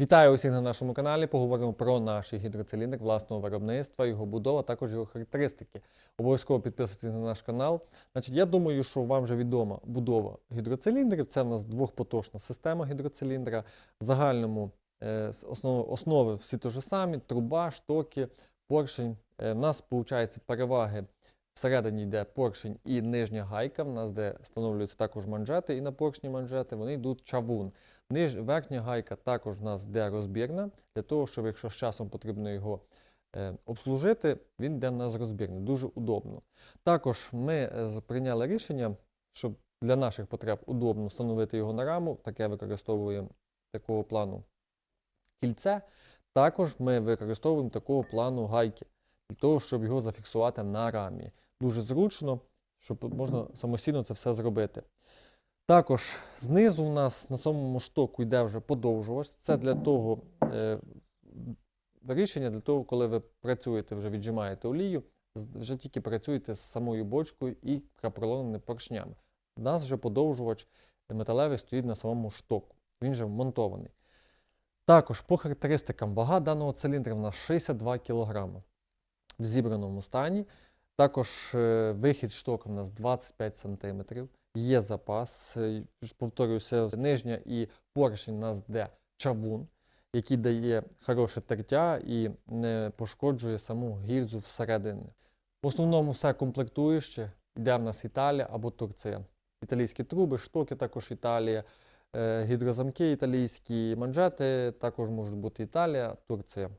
Вітаю усіх на нашому каналі. Поговоримо про наш гідроциліндр власного виробництва, його будова, також його характеристики. Обов'язково підписуйтесь на наш канал. Значить, я думаю, що вам вже відома будова гідроциліндрів. Це в нас двохпоточна система гідроциліндра. В загальному е, основи, основи всі те ж самі: труба, штоки, поршень. Е, в нас виходить переваги. Всередині йде поршень і нижня гайка, в нас де встановлюються також манжети, і на поршні манжети вони йдуть чавун. Ниж, верхня гайка також в нас йде розбірна, для того, щоб якщо з часом потрібно його е, обслужити, він йде в нас розбірний, дуже удобно. Також ми е, прийняли рішення, щоб для наших потреб удобно встановити його на раму, таке використовуємо такого плану кільце. Також ми використовуємо такого плану гайки, для того, щоб його зафіксувати на рамі. Дуже зручно, щоб можна самостійно це все зробити. Також знизу у нас на самому штоку йде вже подовжувач. Це для того е, рішення, для того, коли ви працюєте, вже віджимаєте олію, вже тільки працюєте з самою бочкою і капролонними поршнями. У нас вже подовжувач металевий стоїть на самому штоку. Він вже вмонтований. Також по характеристикам вага даного циліндра в нас 62 кг в зібраному стані. Також е, вихід штока у нас 25 см. Є запас. е, ж Повторюся, нижня і поршень у нас де чавун, який дає хороше тертя і не пошкоджує саму гільзу всередині. В основному все комплектуюче. Йде в нас Італія або Турція. Італійські труби, штоки також Італія, е, гідрозамки італійські, манжети також можуть бути Італія, Турція.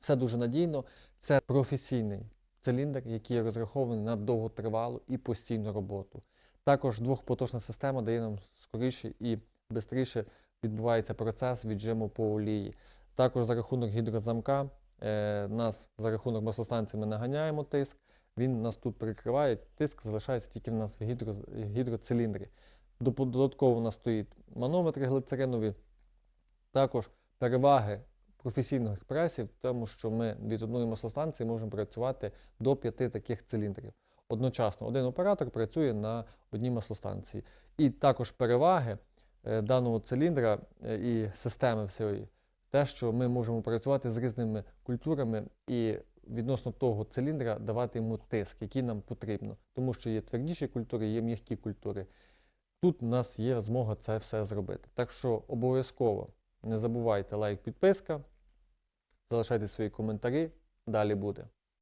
Все дуже надійно. Це професійний циліндр, який розрахований на довготривалу і постійну роботу. Також двохпоточна система дає нам скоріше і швидше відбувається процес віджиму по олії. Також за рахунок гідрозамка, е, нас за рахунок маслостанції ми наганяємо тиск, він нас тут прикриває, тиск залишається тільки в нас в гідро, гідроциліндрі. Додатково у нас стоїть манометри глицеринові. Також переваги професійних пресів, тому що ми від одної маслостанції можемо працювати до п'яти таких циліндрів. Одночасно один оператор працює на одній маслостанції. І також переваги е, даного циліндра е, і системи всієї, те, що ми можемо працювати з різними культурами і відносно того циліндра давати йому тиск, який нам потрібно. Тому що є твердіші культури, є м'які культури. Тут у нас є змога це все зробити. Так що обов'язково не забувайте лайк, підписка, залишайте свої коментарі. Далі буде.